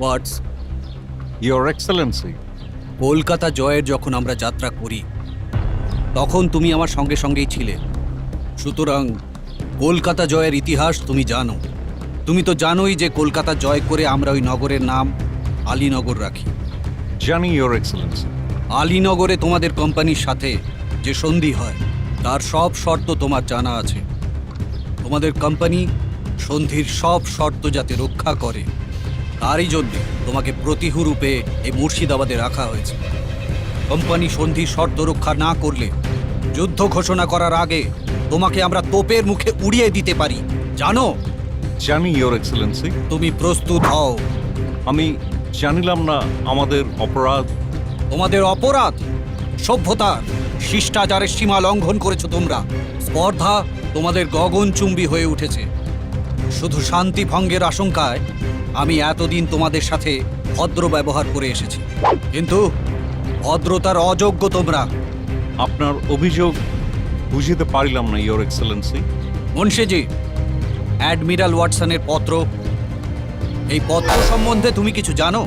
Words your Excellency Kolkata জয়ের যখন আমরা যাত্রা করি তখন তুমি আমার সঙ্গে সঙ্গেই ছিলে। সুতরাং কলকাতা জয়ের ইতিহাস তুমি জানো। তুমি তো জানোই যে কলকাতা জয় করে আমরা ওই নগরের নাম আলীনগর রাখি। জানি ইয়োর এক্সেলেন্সি আলীনগরে তোমাদের কোম্পানির সাথে যে সন্ধি হয় তার সব শর্ত তোমার জানা আছে। তোমাদের কোম্পানি সন্ধির সব শর্ত যাতে রক্ষা করে। তারই জন্যে তোমাকে প্রতিহু রূপে এই মুর্শিদাবাদে রাখা হয়েছে। কোম্পানি সন্ধির শর্ত রক্ষা না করলে যুদ্ধ ঘোষণা করার আগে তোমাকে আমরা তোপের মুখে উড়িয়ে দিতে পারি। জানো? জানি ইয়োর এক্সেলেন্সি তুমি প্রস্তুত হও। আমি জানিলাম না আমাদের অপরাধ। তোমাদের অপরাধ সভ্যতার শিষ্টাচারের সীমা লঙ্ঘন করেছ তোমরা। স্পর্ধা তোমাদের গগনচুম্বী হয়ে উঠেছে। শুধু শান্তি ভঙ্গের আশঙ্কায় আমি এতদিন তোমাদের সাথে ভদ্র ব্যবহার করে এসেছি। কিন্তু ভদ্রতার অযোগ্য তোমরা। আপনার অভিযোগ বুঝিতে পারিলাম না ইয়োর এক্সেলেন্সি মুন্সিজি অ্যাডমিরাল ওয়াটসনের পত্র এই পত্র সম্বন্ধে তুমি কিছু জানো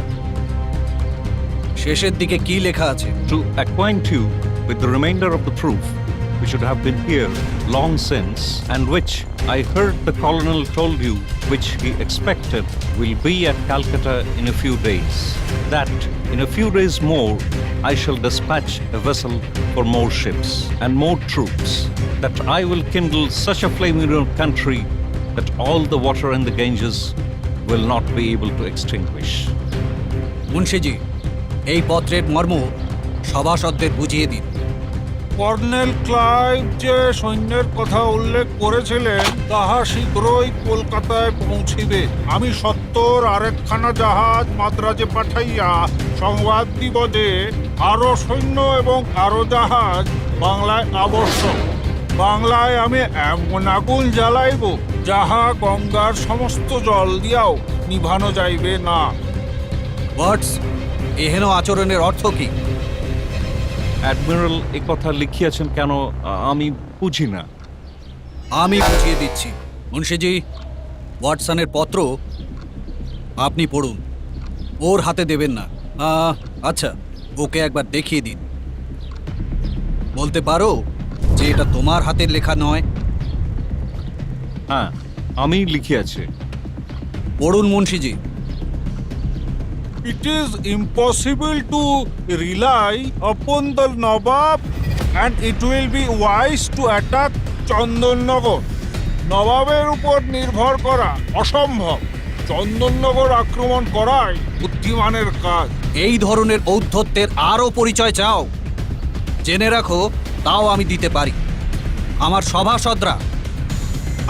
শেষের দিকে কি লেখা আছে to acquaint you with the remainder of the proof which should have been here long since and which I heard the colonel told you which he expected will be at Calcutta in a few days. That in a few days more I shall dispatch a vessel for more ships and more troops. That I will kindle such a flame in your country that all the water in the Ganges will not be able to extinguish. Munshiji এই পত্রের মর্ম সভাসদদের বুঝিয়ে দিন। Colonel Clive যে সৈন্যের কথা উল্লেখ করেছিলেন তাহা শীঘ্রই কলকাতায় পৌঁছিবে। আমি সত্তর আরেকখানা জাহাজ মাদ্রাজে পাঠাইয়া সংবাদ দিব যে আরও সৈন্য এবং আরও জাহাজ বাংলায় আবশ্যক। বাংলায় আমি এমন আগুন জ্বালাইব যাহা গঙ্গার সমস্ত জল দিয়াও নিভানো যাইবে না। ওয়ার্ডস এহেন আচরণের অর্থ কি? অ্যাডমিরাল এ কথা লিখিয়াছেন কেন আমি বুঝি না। আমি বুঝিয়ে দিচ্ছি। মুন্সিজি ওয়াটসনের পত্র আপনি পড়ুন। ওর হাতে দেবেন না। আহ, আচ্ছা ওকে একবার দেখিয়ে দিন। বলতে পারো যে এটা তোমার হাতের লেখা নয় হ্যাঁ আমি লিখিয়াছি Barun মুন্সিজি। It is impossible to rely upon the Nawab and it will be wise to attack Chandannagar নবাবের উপর নির্ভর করা অসম্ভব। চন্দননগর আক্রমণ করাই বুদ্ধিমানের কাজ। এই ধরনের ঔদ্ধত্যের আরও পরিচয় চাও। জেনে রাখো তাও আমি দিতে পারি। আমার সভাসদরা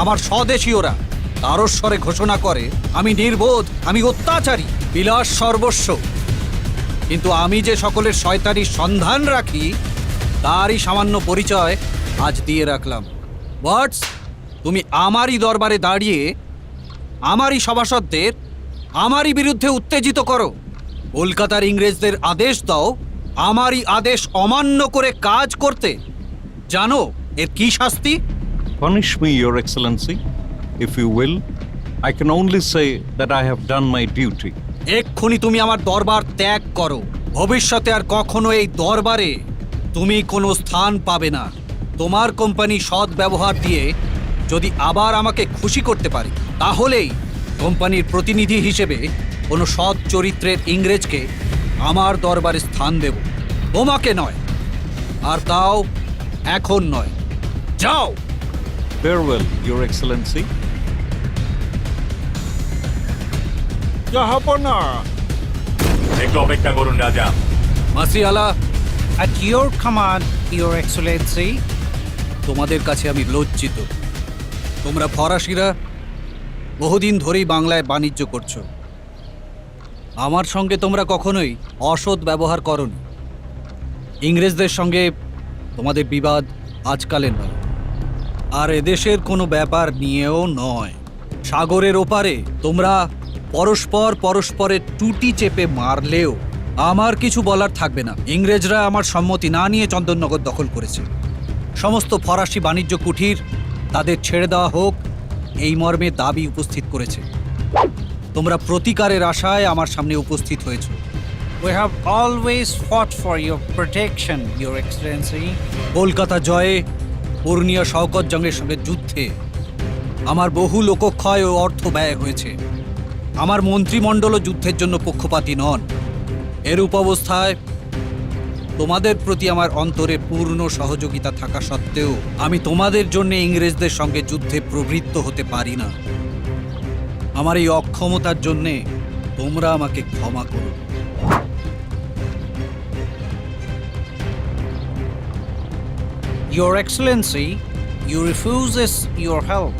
আমার স্বদেশীয়রা। তারস্বরে ঘোষণা করে, আমি নির্বোধ, আমি অত্যাচারী, বিলাস সর্বস্ব। কিন্তু আমি যে সকলের শয়তানির সন্ধান রাখি, তারই সামান্য পরিচয় আজ দিয়ে রাখলাম। ওয়াটস তুমি আমারই দরবারে দাঁড়িয়ে, আমারই সভাসদদের, আমারই বিরুদ্ধে উত্তেজিত করো। কলকাতার ইংরেজদের আদেশ দাও, আমারই আদেশ অমান্য করে কাজ করতে। জানো, এর কি শাস্তি? Punish me, Your Excellency, if you will. I can only say that I have done my duty. এক্ষুনি তুমি আমার দরবার ত্যাগ করো। ভবিষ্যতে আর কখনো এই দরবারে তুমি কোনো স্থান পাবে না। তোমার কোম্পানি সৎ ব্যবহার দিয়ে যদি আবার আমাকে খুশি করতে পারে তাহলেই কোম্পানির প্রতিনিধি হিসেবে কোনো সৎ চরিত্রের ইংরেজকে আমার দরবারে স্থান দেব। তোমাকে নয় আর তাও এখন নয়। যাও! Farewell, Your Excellency. জাহাপনা একটু অপেক্ষা করুন রাজা মাসিয়ালা At your command, Your Excellency. তোমাদের কাছে আমি লজ্জিত। তোমরা ফরাসিরা বহুদিন ধরেই বাংলায় বাণিজ্য করছ। আমার সঙ্গে তোমরা কখনোই অসৎ ব্যবহার করনি। ইংরেজদের সঙ্গে তোমাদের বিবাদ আজকালের নয়। আর এদেশের কোনো ব্যাপার নিয়েও নয়। সাগরের ওপারে তোমরা পরস্পর পরস্পরের টুটি চেপে মারলেও আমার কিছু বলার থাকবে না। ইংরেজরা আমার সম্মতি না নিয়ে চন্দননগর দখল করেছে। সমস্ত ফরাসি বাণিজ্য কুঠির তাদের ছেড়ে দেওয়া হোক এই মর্মে দাবি উপস্থিত করেছে। তোমরা প্রতিকারের আশায় আমার সামনে উপস্থিত হয়েছে। We have always fought for your protection, Your Excellency. Kolkata জয়ে পূর্ণিয়া শওকত জঙ্গের সঙ্গে যুদ্ধে। আমার বহু লোকক্ষয় ও অর্থ ব্যয় হয়েছে। আমার মন্ত্রিমণ্ডলও যুদ্ধের জন্য পক্ষপাতী নন। এরূপ অবস্থায় তোমাদের প্রতি আমার অন্তরে পূর্ণ সহযোগিতা থাকা সত্ত্বেও আমি তোমাদের জন্য ইংরেজদের সঙ্গে যুদ্ধে প্রবৃত্ত হতে পারি না। আমার এই অক্ষমতার জন্যে তোমরা আমাকে ক্ষমা করো। Your Excellency, you refuses your help,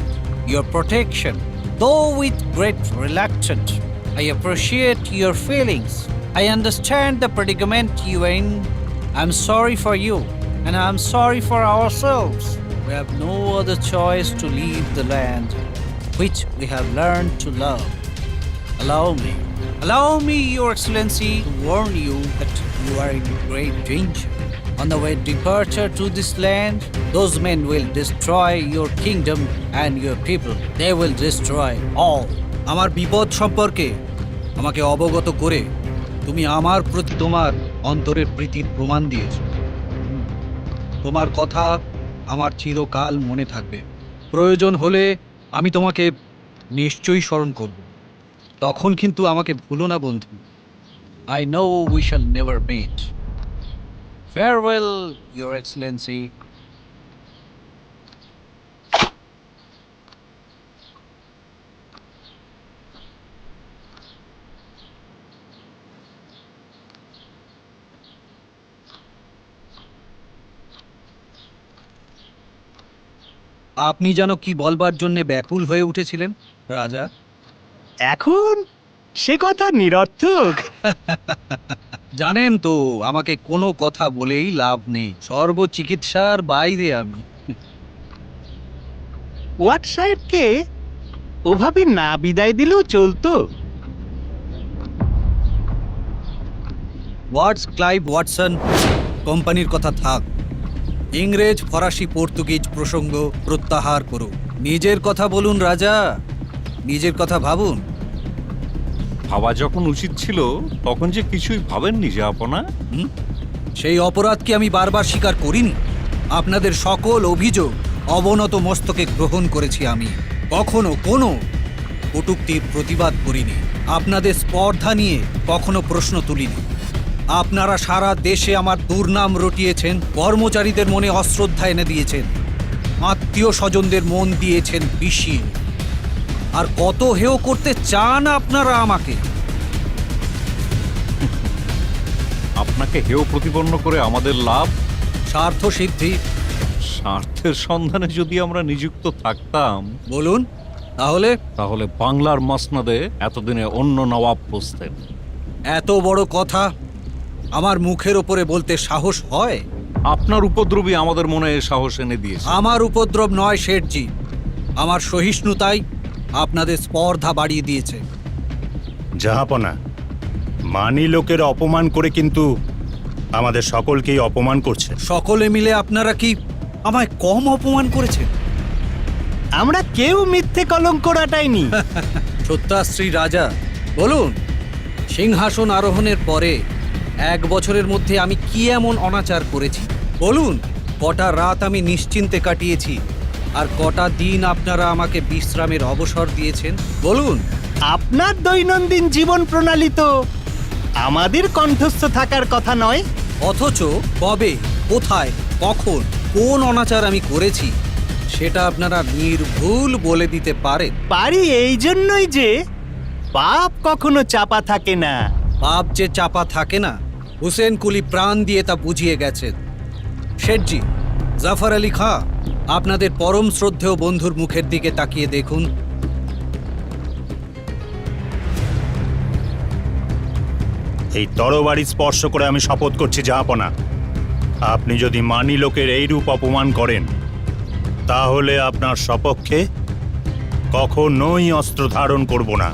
your protection, though with great reluctance. I appreciate your feelings. I understand the predicament you are in. I'm sorry for you, and I'm sorry for ourselves. We have no other choice to leave the land which we have learned to love. Allow me, allow me, Your Excellency, to warn you that you are in great danger. On the way departure to this land, those men will destroy your kingdom and your people. They will destroy all. আমার বিপদ সম্পর্কে আমাকে অবগত করে তুমি আমার প্রতি তোমার অন্তরের প্রীতির প্রমাণ দিয়েছ তোমার কথা আমার চিরকাল মনে থাকবে প্রয়োজন হলে আমি তোমাকে নিশ্চয়ই স্মরণ করব তখন কিন্তু আমাকে ভুলো না বন্ধু I know we shall never meet. Farewell, Your Excellency. আপনি যেন কি বলবার জন্যে ব্যাকুল হয়ে উঠেছিলেন রাজা এখন সে কথা নিরর্থক জানেন তো আমাকে কোনো কথা বলেই লাভ নেই। সর্বচিকিৎসার বাইরে আমি। ওয়াট সাহেবকে ওভাবে না বিদায় দিলেও চলতো? ওয়াটস ক্লাইভ ওয়াটসন কোম্পানির কথা থাক। ইংরেজ ফরাসি পর্তুগিজ প্রসঙ্গ প্রত্যাহার করো। নিজের কথা বলুন রাজা। নিজের কথা ভাবুন। ভাবা যখন উচিত ছিল, তখন যে কিছুই ভাবেননি যে আপনা? সেই অপরাধ কি আমি বারবার স্বীকার করিনি। আপনাদের সকল অভিযোগ অবনত মস্তকে গ্রহণ করেছি আমি। কখনো কোনো কটুক্তির প্রতিবাদ করিনি। আপনাদের স্পর্ধা নিয়ে কখনো প্রশ্ন তুলিনি। আপনারা সারা দেশে আমার দুর্নাম রটিয়েছেন, কর্মচারীদের মনে অশ্রদ্ধা এনে দিয়েছেন, আত্মীয় স্বজনদের মন দিয়েছেন বিষিয়ে আর কত হেয় করতে চান আপনারা আমাকে? আপনাকে হেয় প্রতিপন্ন করে আমাদের লাভ? স্বার্থ সিদ্ধি। স্বার্থের সন্ধানে যদি আমরা নিযুক্ত থাকতাম। বলুন তাহলে? তাহলে বাংলার মসনদে এতদিনে অন্য নবাব বসতেন এত বড় কথা আমার মুখের ওপরে বলতে সাহস হয়? আপনার উপদ্রবী আমাদের মনে সাহস এনে দিয়েছে। আমার উপদ্রব নয় শেঠজি। আমার সহিষ্ণুতাই আপনাদের স্পর্ধা বাড়িয়ে দিয়েছে। জাহাপনা মানি লোকের অপমান করে কিন্তু আমাদের সকলকেই অপমান করছে। সকলে মিলে আপনারা কি আমায় কম অপমান করেছেন? আমরা কেউ মিথ্যে কলঙ্ক রাটাইনি। সত্যাশ্রী রাজা বলুন সিংহাসন আরোহণের পরে এক বছরের মধ্যে আমি কি এমন অনাচার করেছি? বলুন কটা রাত আমি নিশ্চিন্তে কাটিয়েছি। আর কটা দিন আপনারা আমাকে বিশ্রামের অবসর দিয়েছেন বলুন। আপনার দৈনন্দিন জীবন প্রণালী তো আমাদের কণ্ঠস্থ থাকার কথা নয়। অথচ কবে কোথায় কখন কোন অনাচার আমি করেছি সেটা আপনারা নির্ভুল বলে দিতে পারেন। পারি এই জন্যই যে পাপ কখনো চাপা থাকে না। পাপ যে চাপা থাকে না হুসেন কুলি প্রাণ দিয়ে তা বুঝিয়ে গেছেন। শেঠজি জাফর আলী খাঁ আপনাদের পরম শ্রদ্ধেয় বন্ধুর মুখের দিকে তাকিয়ে দেখুন। এই তরবারি স্পর্শ করে আমি শপথ করছি জাহাপনা আপনি যদি মানি লোকের এই রূপ অপমান করেন তাহলে আপনার সপক্ষে কখনোই অস্ত্র ধারণ করব না।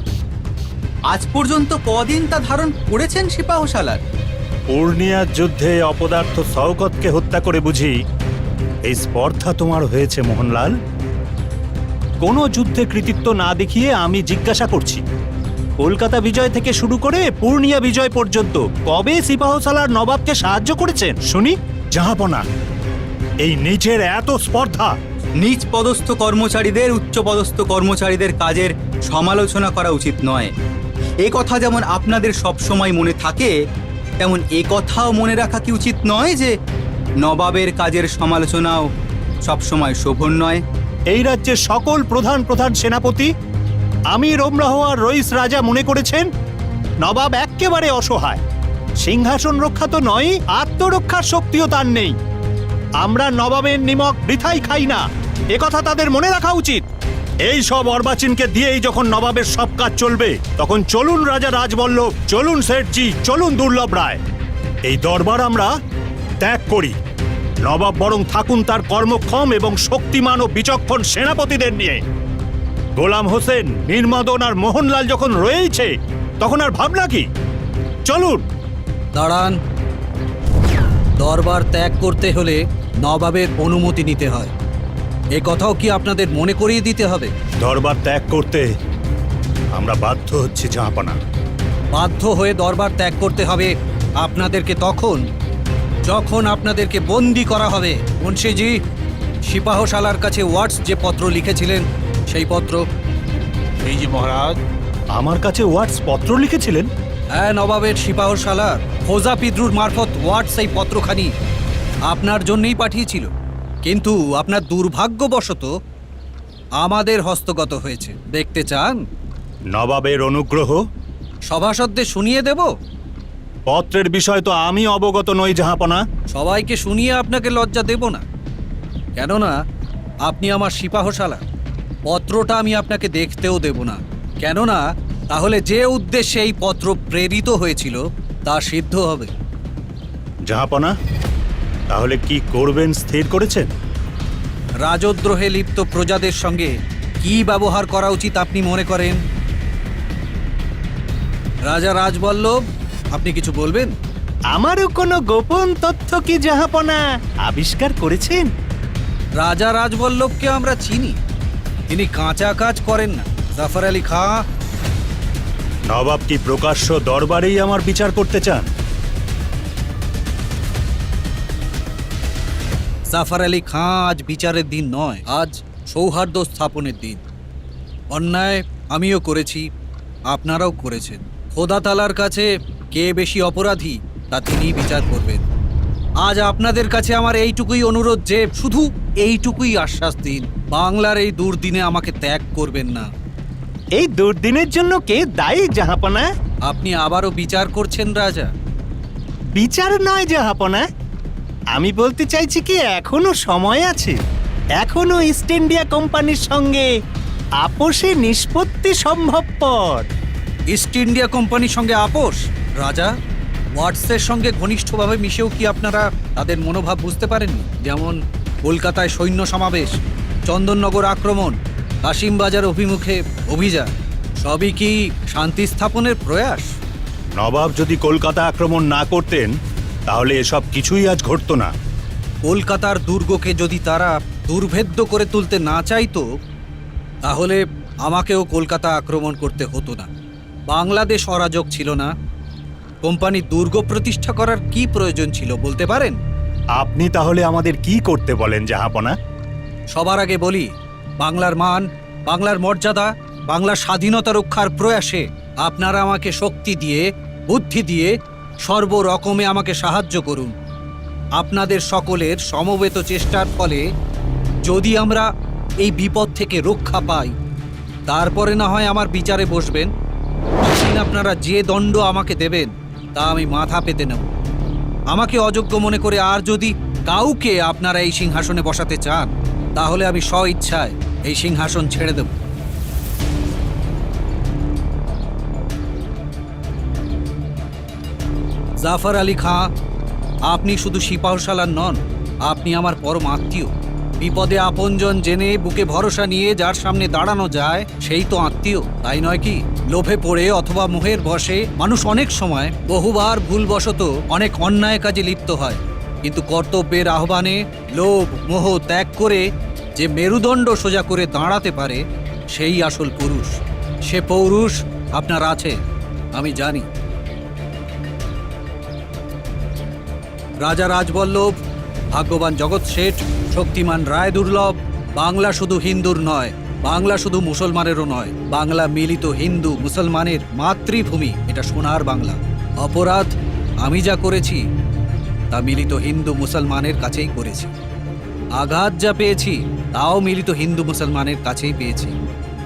আজ পর্যন্ত কদিন তা ধারণ করেছেন সিপাহশালার পূর্ণিয়ার যুদ্ধে অপদার্থ শওকতকে হত্যা করে বুঝি এই স্পর্ধা তোমার হয়েছে মোহনলাল। কোনো যুদ্ধে কৃতিত্ব না দেখিয়ে আমি জিজ্ঞাসা করছি। কলকাতা বিজয় থেকে শুরু করে পূর্ণিয়া বিজয় পর্যন্ত কবে সিপাহসালার নবাবকে সাহায্য করেছেন? শুনি। জাহাপনা এই নিচের এত স্পর্ধা। নিচ পদস্থ কর্মচারীদের উচ্চ পদস্থ কর্মচারীদের কাজের সমালোচনা করা উচিত নয়। এ কথা যেমন আপনাদের সবসময় মনে থাকে তেমন এ কথাও মনে রাখা কি উচিত নয় যে নবাবের কাজের সমালোচনাও সবসময় শোভন নয়। এই রাজ্যের সকল প্রধান প্রধান সেনাপতি আমি রোমরাহ আর রইস রাজা মনে করেছেন, নবাব এক্কেবারে অসহায়। সিংহাসন রক্ষা তো নয় আত্মরক্ষার শক্তিও তার নেই। আমরা নবাবের নিমক বৃথাই খাই না কথা তাদের মনে রাখা উচিত। এই সব অর্বাচীনকে দিয়েই যখন নবাবের সব কাজ চলবে, তখন চলুন রাজা রাজবল্লভ, চলুন শেঠজি, চলুন দুর্লভ রায়। এই দরবার আমরা ত্যাগ করি। নবাব বরং থাকুন তার কর্মক্ষম এবং শক্তিমান ও বিচক্ষণ সেনাপতিদের নিয়ে। গোলাম হোসেন নির্মদন আর মোহনলাল যখন রয়েছে তখন আর ভাবনা কি? চলুন। দাঁড়ান। দরবার ত্যাগ করতে হলে নবাবের অনুমতি নিতে হয়। এ কথাও কি আপনাদের মনে করিয়ে দিতে হবে? দরবার ত্যাগ করতে আমরা বাধ্য হচ্ছি জাহাপানা। বাধ্য হয়ে দরবার ত্যাগ করতে হবে আপনাদেরকে তখন। যখন আপনাদেরকে বন্দি করা হবে মুন্সিজি সিপাহশালার কাছে ওয়াটস যে পত্র লিখেছিলেন সেই পত্র। এই যে মহারাজ। আমার কাছে ওয়াটস পত্র লিখেছিলেন? হ্যাঁ নবাবের সিপাহশালার খোজা পিদ্রুর মারফত ওয়াটস এই পত্রখানি আপনার জন্যই পাঠিয়েছিল। কিন্তু আপনার দুর্ভাগ্যবশত আমাদের হস্তগত হয়েছে। দেখতে চান? নবাবের অনুগ্রহ? সভাসদদের শুনিয়ে দেব? পত্রের বিষয় তো আমি অবগত নই জাহাপনা। সবাইকে শুনিয়ে আপনাকে লজ্জা দেব না। কেননা আপনি আমার সিপাহশালা। পত্রটা আমি আপনাকে দেখতেও দেব না। কেননা তাহলে যে উদ্দেশ্যে এই পত্র প্রেরিত হয়েছিল তা সিদ্ধ হবে। জাহাপনা তাহলে কি করবেন স্থির করেছেন? রাজদ্রোহে লিপ্ত প্রজাদের সঙ্গে কি ব্যবহার করা উচিত আপনি মনে করেন? রাজা রাজবল্লভ আপনি কিছু বলবেন? আমারও কোনো গোপন তথ্য কি জাহাপনা আবিষ্কার করেছেন? রাজা রাজবল্লভকে আমরা চিনি। তিনি কাঁচা কাজ করেন না। জাফর আলী খাঁ, নবাব কি প্রকাশ্য দরবারেই আমার বিচার করতে চান? জাফর আলী খাঁ আজ বিচারের দিন নয়, আজ সৌহার্দ্য স্থাপনের দিন। অন্যায় আমিও করেছি, আপনারাও করেছেন। খোদা তালার কাছে কে বেশি অপরাধী তা তিনি বিচার করবেন। আজ আপনাদের কাছে আমার এইটুকুই অনুরোধ যে শুধু এইটুকুই আশ্বাস দিন বাংলার এই দুর্দিনে আমাকে ত্যাগ করবেন না। এই দুর্দিনের জন্য কে দায়ী জাহাপনা? আপনি আবারও বিচার করছেন রাজা। বিচার নয় জাহাপনা। আমি বলতে চাইছি কি এখনও সময় আছে। এখনও ইস্ট ইন্ডিয়া কোম্পানির সঙ্গে আপোষে নিষ্পত্তি সম্ভবপর। ইস্ট ইন্ডিয়া কোম্পানির সঙ্গে আপোষ? রাজা ওয়াটসের সঙ্গে ঘনিষ্ঠভাবে মিশেও কি আপনারা তাদের মনোভাব বুঝতে পারেননি? যেমন কলকাতায় সৈন্য সমাবেশ চন্দননগর আক্রমণ কাশিমবাজার অভিমুখে অভিযান সবই কি শান্তি স্থাপনের প্রয়াস? নবাব যদি কলকাতা আক্রমণ না করতেন তাহলে এসব কিছুই আজ ঘটতো না। কলকাতার দুর্গকে যদি তারা দুর্ভেদ্য করে তুলতে না চাইতো তাহলে আমাকেও কলকাতা আক্রমণ করতে হতো না। বাংলাদেশ অরাজক ছিল না কোম্পানি দুর্গ প্রতিষ্ঠা করার কি প্রয়োজন ছিল বলতে পারেন? আপনি তাহলে আমাদের কি করতে বলেন জাহাপনা? সবার আগে বলি বাংলার মান বাংলার মর্যাদা বাংলার স্বাধীনতা রক্ষার প্রয়াসে আপনারা আমাকে শক্তি দিয়ে বুদ্ধি দিয়ে সর্বরকমে আমাকে সাহায্য করুন। আপনাদের সকলের সমবেত চেষ্টার ফলে যদি আমরা এই বিপদ থেকে রক্ষা পাই তারপরে না হয় আমার বিচারে বসবেন। আপনারা যে দণ্ড আমাকে দেবেন তা আমি মাথা পেতে নেব। আমাকে অযোগ্য মনে করে আর যদি কাউকে আপনারা এই সিংহাসনে বসাতে চান, তাহলে আমি স্ব ইচ্ছায় এই সিংহাসন ছেড়ে দেব। জাফর আলী খাঁ, আপনি শুধু সিপাহশালার নন, আপনি আমার পরম আত্মীয়। বিপদে আপনজন জেনে বুকে ভরসা নিয়ে যার সামনে দাঁড়ানো যায়, সেই তো আত্মীয়, তাই নয় কি? লোভে পড়ে অথবা মোহের বশে মানুষ অনেক সময় বহুবার ভুলবশত অনেক অন্যায় কাজে লিপ্ত হয়। কিন্তু কর্তব্যের আহ্বানে লোভ, মোহ ত্যাগ করে যে মেরুদণ্ড সোজা করে দাঁড়াতে পারে, সেই আসল পুরুষ। সে পৌরুষ আপনার আছে, আমি জানি। রাজা রাজবল্লভ, ভাগ্যবান জগৎ শেঠ, শক্তিমান রায় দুর্লভ, বাংলা শুধু হিন্দুর নয়। বাংলা শুধু মুসলমানেরও নয়, বাংলা মিলিত হিন্দু মুসলমানের মাতৃভূমি, এটা সোনার বাংলা। অপরাধ, আমি যা করেছি, তা মিলিত হিন্দু মুসলমানের কাছেই করেছি। আঘাত যা পেয়েছি, তাও মিলিত হিন্দু মুসলমানের কাছেই পেয়েছি।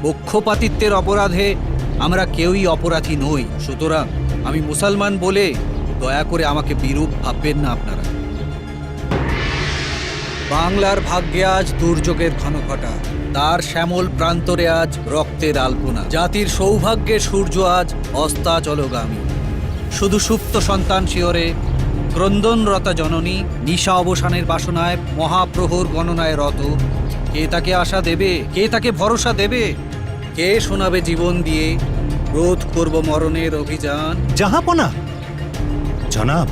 পক্ষপাতিত্বের অপরাধে আমরা কেউই অপরাধী নই, সুতরাং আমি মুসলমান বলে দয়া করে আমাকে বিরূপ ভাববেন না আপনারা। বাংলার ভাগ্যে আজ দুর্যোগের ঘন ঘনঘটা। তার শ্যামল প্রান্তরে আজ রক্তের আলপনা। জাতির সৌভাগ্যের সূর্য আজ অস্তাচলগামী। শুধু সুপ্ত সন্তান শিওরে ক্রন্দনরতা জননী নিশা অবসানের বাসনায় মহাপ্রহর গণনায় রত। কে তাকে আশা দেবে? কে তাকে ভরসা দেবে? কে শোনাবে জীবন দিয়ে রোধ করব মরণের অভিযান? জাহাপনা। জনাব।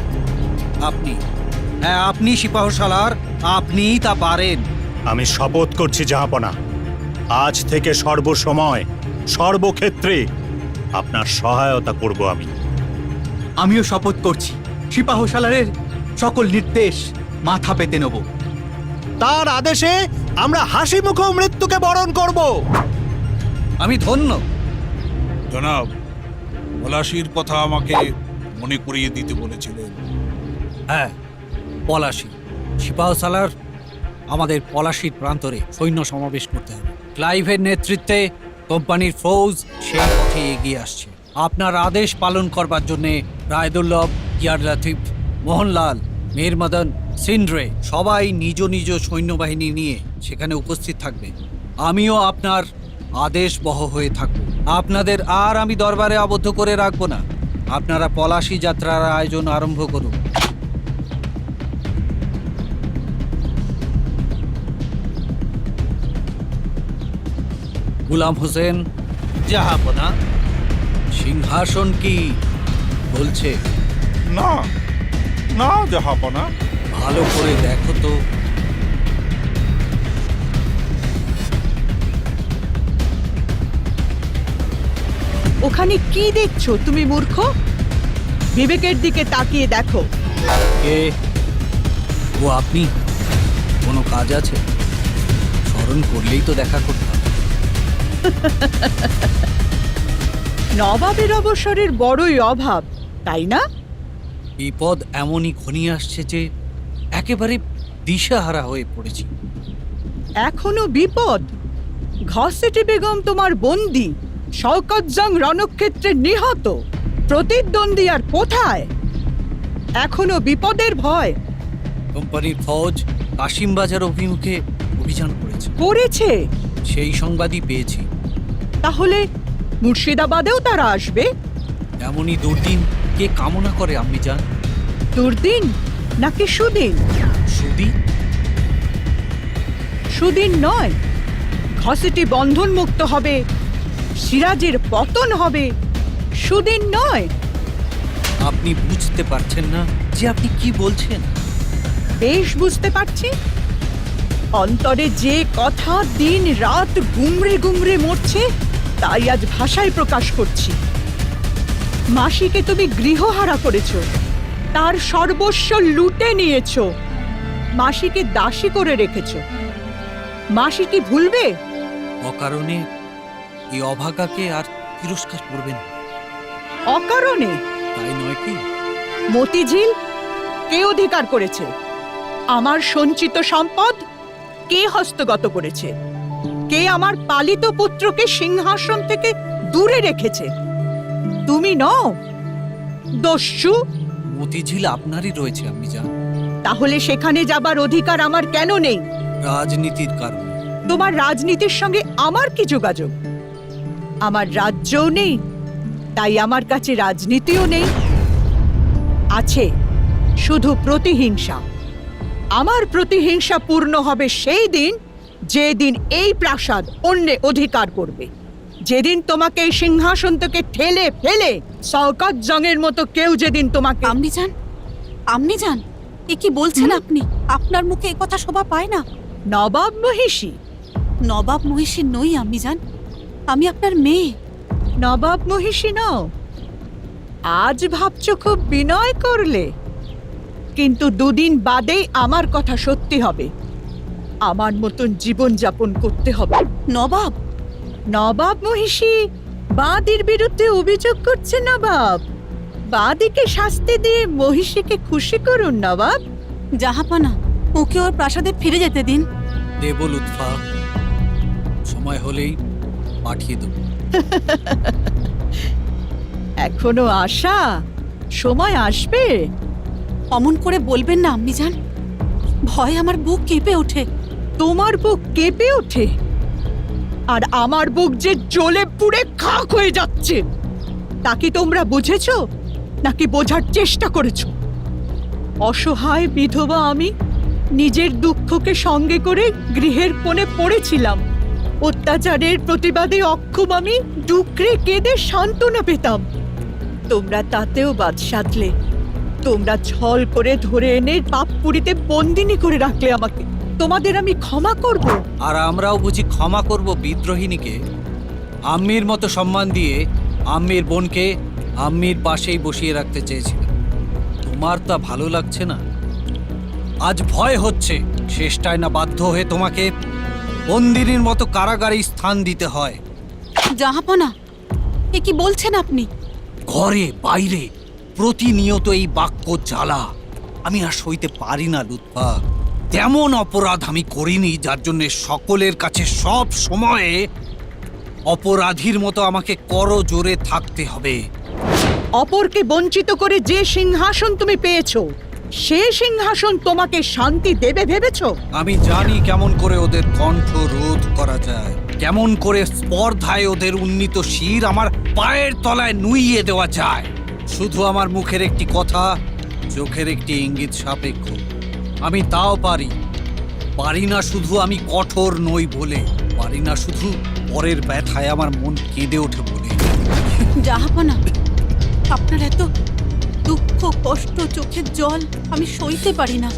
আপনি। হ্যাঁ আপনি সিপাহশালার আপনিই তা পারেন। আমি শপথ করছি জাহাপনা। আজ থেকে সর্বসময় সর্বক্ষেত্রে আপনার সহায়তা করব আমি। আমিও শপথ করছি। সিপাহশালারের সকল নির্দেশ মাথা পেতে নেব। তার আদেশে আমরা হাসি মুখ মৃত্যুকে বরণ করব। আমি ধন্য। জনাব পলাশির কথা আমাকে মনে করিয়ে দিতে বলেছিলেন। হ্যাঁ পলাশি। সিপাহসালার আমাদের পলাশির প্রান্তরে সৈন্য সমাবেশ করতে হবে। ক্লাইভের নেতৃত্বে কোম্পানির ফৌজ সেই পথে এগিয়ে আসছে। আপনার আদেশ পালন করবার জন্যে রায়দুল্লভ, ইয়ার লাতিফ, মোহনলাল, মীরমদন সিন্ড্রে সবাই নিজ নিজ সৈন্যবাহিনী নিয়ে সেখানে উপস্থিত থাকবে। আমিও আপনার আদেশ বহ হয়ে থাকব। আপনাদের আর আমি দরবারে আবদ্ধ করে রাখব না। আপনারা পলাশি যাত্রার আয়োজন আরম্ভ করুন। গুলাম হোসেন জাহাপনা সিংহাসন কি বলছে? না না জাহাপনা ভালো করে দেখো তো। ওখানে কি দেখছ তুমি মূর্খ? বিবেকের দিকে তাকিয়ে দেখো। কে? ও আপনি? কোনো কাজ আছে? স্মরণ করলেই তো দেখা করতে হবে। নবাবের অবসরের বড়ই অভাব তাই না? বিপদ এমনই ঘনিয়ে আসছে যে একেবারে দিশাহারা হয়ে পড়েছি। এখনও বিপদ? ঘসেটি বেগম তোমার বন্দি শওকত জং রণক্ষেত্রে নিহত প্রতিদ্বন্দ্বী আর কোথায়? এখনও বিপদের ভয়। কোম্পানির ফৌজ কাশিম বাজার অভিমুখে অভিযান করেছে। করেছে? সেই সংবাদই পেয়েছি। তাহলে মুর্শিদাবাদেও তারা আসবে? এমনই দুর্দিন কে কামনা করে আপনি যান দুর্দিন? নাকি সুদিন? সুদি সুদিন নয়। ঘসেটি বন্ধন মুক্ত হবে সিরাজের পতন হবে। সুদিন নয়। আপনি বুঝতে পারছেন না যে আপনি কি বলছেন? বেশ বুঝতে পারছি। অন্তরে যে কথা দিন রাত গুমড়ে গুমড়ে মরছে তাই আজ ভাষায় প্রকাশ করছি। মাসিকে তুমি গৃহহারা করেছ তার সর্বস্ব লুটে নিয়েছ। মাসিকে দাসী করে রেখেছ। মাসি কি ভুলবে? অকারণে এই অভাগাকে আর তিরস্কার করবেন। অকারণে? তাই নয় কি? মতিঝিল কে অধিকার করেছে? আমার সঞ্চিত সম্পদ? কে হস্তগত করেছে? কে আমার পালিত পুত্রকে সিংহাসন থেকে দূরে রেখেছে? তুমি নও। দস্যু। মতিঝিল আপনারই রয়েছে আপনি যান তাহলে সেখানে যাবার অধিকার আমার কেন নেই? রাজনীতির কারণে। তোমার রাজনীতির সঙ্গে আমার কি যোগাযোগ? আমার রাজ্যও নেই তাই আমার কাছে রাজনীতিও নেই। আছে শুধু প্রতিহিংসা। আমার প্রতিহিংসা পূর্ণ হবে সেই দিন যেদিন এই প্রাসাদ অন্যে অধিকার করবে। যেদিন তোমাকে এই সিংহাসন থেকে ঠেলে ফেলে সৌকত জংয়ের মতো কেউ যেদিন তোমাকে আপনি যান আপনি যান এ কি বলছেন আপনি? আপনার মুখে এ কথা শোভা পায় না। নবাব মহিষী। নবাব মহিষী নই আমি যান আমি আপনার মেয়ে। নবাব মহিষী নও। আজ ভাবছ খুব বিনয় করলে। কিন্তু দুদিন বাদেই আমার কথা সত্যি হবে। আমার মতন জীবন যাপন করতে হবে। নবাব। নবাব মহিষী বাদির বিরুদ্ধে অভিযোগ করছে নবাব। বাদিকে শাস্তি দিয়ে মহিষীকে খুশি করুন নবাব। জাহাপানা ওকে ওর প্রাসাদে ফিরে যেতে দিন। দেবল উৎফা সময় হলেই পাঠিয়ে দেবো। এখনও আশা? সময় আসবে? অমন করে বলবেন না আপনি যান ভয় আমার বুক কেঁপে ওঠে। তোমার বুক কেঁপে ওঠে? আর আমার বুক যে জ্বলে পুড়ে খাক হয়ে যাচ্ছে, তা কি তোমরা বুঝেছ, নাকি বোঝার চেষ্টা করেছ? অসহায় বিধবা আমি নিজের দুঃখকে সঙ্গে করে গৃহের কোণে পড়েছিলাম। অত্যাচারের প্রতিবাদে অক্ষম আমি ডুকরে কেঁদে সান্ত্বনা পেতাম। তোমরা তাতেও বাদ সাধলে তোমরা ছল করে ধরে এনে পাপপুরিতে বন্দিনী করে রাখলে আমাকে। তোমাদের আমি ক্ষমা করব। আর আমরাও বুঝি ক্ষমা করব বিদ্রোহিনীকে। আম্মির মতো সম্মান দিয়ে আম্মির বোনকে আম্মির পাশেই বসিয়ে রাখতে চেয়েছিলাম। তোমার তা ভালো লাগছে না? আজ ভয় হচ্ছে। শেষটায় না বাধ্য হয়ে তোমাকে বন্দিনীর মতো কারাগারে স্থান দিতে হয়। জাহাপানা এ কি বলছেন আপনি? ঘরে বাইরে প্রতিনিয়ত এই বাক্য জ্বালা। আমি আর সইতে পারি না লুৎফা। তেমন অপরাধ আমি করিনি যার জন্য সকলের কাছে সব সময়ে অপরাধীর মতো আমাকে করো জোরে থাকতে হবে। অপরকে বঞ্চিত করে যে সিংহাসন তুমি পেয়েছ সে সিংহাসন তোমাকে শান্তি দেবে ভেবেছ? আমি জানি কেমন করে ওদের কণ্ঠ রোধ করা যায় কেমন করে স্পর্ধায় ওদের উন্নীত শির আমার পায়ের তলায় নুইয়ে দেওয়া যায়। শুধু আমার মুখের একটি কথা, চোখের একটি ইঙ্গিত সাপেক্ষ। আমি তাও পারি। পারি না শুধু আমি কঠোর নই বলে, পারি না শুধু পরের ব্যথায় আমার মন কেঁদে ওঠে বলে। জাহাপানা, আপনার এত দুঃখ, কষ্ট, চোখের জল আমি সইতে পারি না।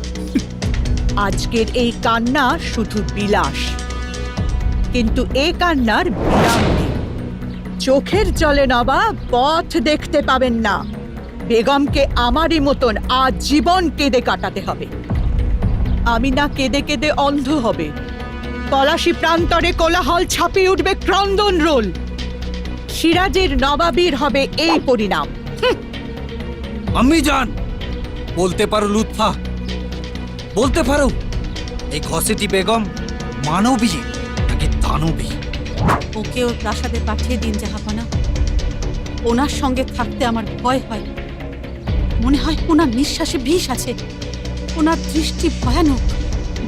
আজকের এই কান্না শুধু বিলাস, কিন্তু এ কান্নার বিরাম চোখের জলে নবা, পথ দেখতে পাবেন না। বেগমকে আমারই মতন আজীবন কেঁদে কাটাতে হবে। আমি না কেঁদে কেঁদে অন্ধ হবে। পলাশি প্রান্তরে কোলাহল ছাপিয়ে উঠবে ক্রন্দন রোল। সিরাজের নবাবীর হবে এই পরিণাম। আমি জান, বলতে পারো লুৎফা, বলতে পারো, এই ঘসেটি বেগম মানবী নাকি দানবী ওকে ওর প্রাসাদে পাঠিয়ে দিন, জাহাপানা। ওনার সঙ্গে থাকতে আমার ভয় হয়। মনে হয় ওনার নিঃশ্বাসে বিষ আছে। ওনার দৃষ্টি ভয়ানক।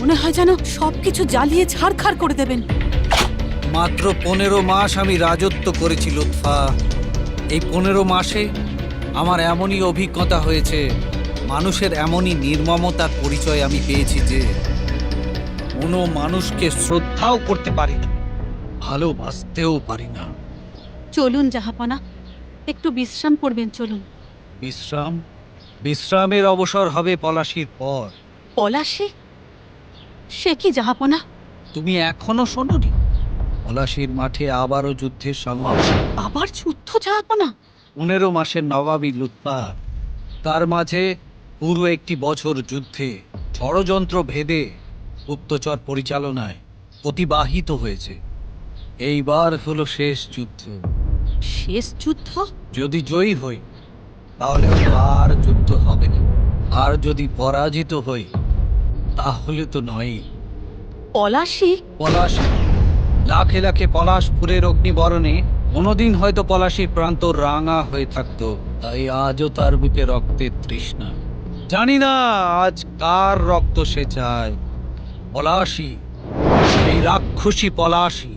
মনে হয় যেন সবকিছু জ্বালিয়ে ছাড়খাড় করে দেবেন। মাত্র পনেরো মাস আমি রাজত্ব করেছি, লুৎফা। এই পনেরো মাসে আমার এমনই অভিজ্ঞতা হয়েছে, মানুষের এমনই নির্মমতার পরিচয় আমি পেয়েছি যে কোনো মানুষকে শ্রদ্ধাও করতে পারি না। ভালোবাসতেও পারি না। চলুন জাহাপানা একটু বিশ্রাম করবেন চলুন। বিশ্রাম? বিশ্রামের অবসর হবে পলাশির পর। পলাশি? সে কি জাহাপনা? তুমি এখনও শোনোনি? পলাশির মাঠে আবারও যুদ্ধের সম্ভাবনা আবার যুদ্ধ জাহাপনা? পনেরো মাসের নবাবী লুৎপাত তার মাঝে পুরো একটি বছর যুদ্ধে ষড়যন্ত্র ভেদে গুপ্তচর পরিচালনায় অতিবাহিত হয়েছে। এইবার হলো শেষ যুদ্ধ। শেষ যুদ্ধ? যদি জয়ী হই তাহলে আর যুদ্ধ হবে না। আর যদি পরাজিত হই তাহলে তো নয় পলাশি? পলাশ। লাখে লাখে পলাশ ফুলের অগ্নিবরণে কোনোদিন হয়তো পলাশির প্রান্ত রাঙা হয়ে থাকতো তাই আজও তার বুকে রক্তের তৃষ্ণা। জানি না আজ কার রক্ত সে চায় পলাশি এই রাক্ষসী পলাশি।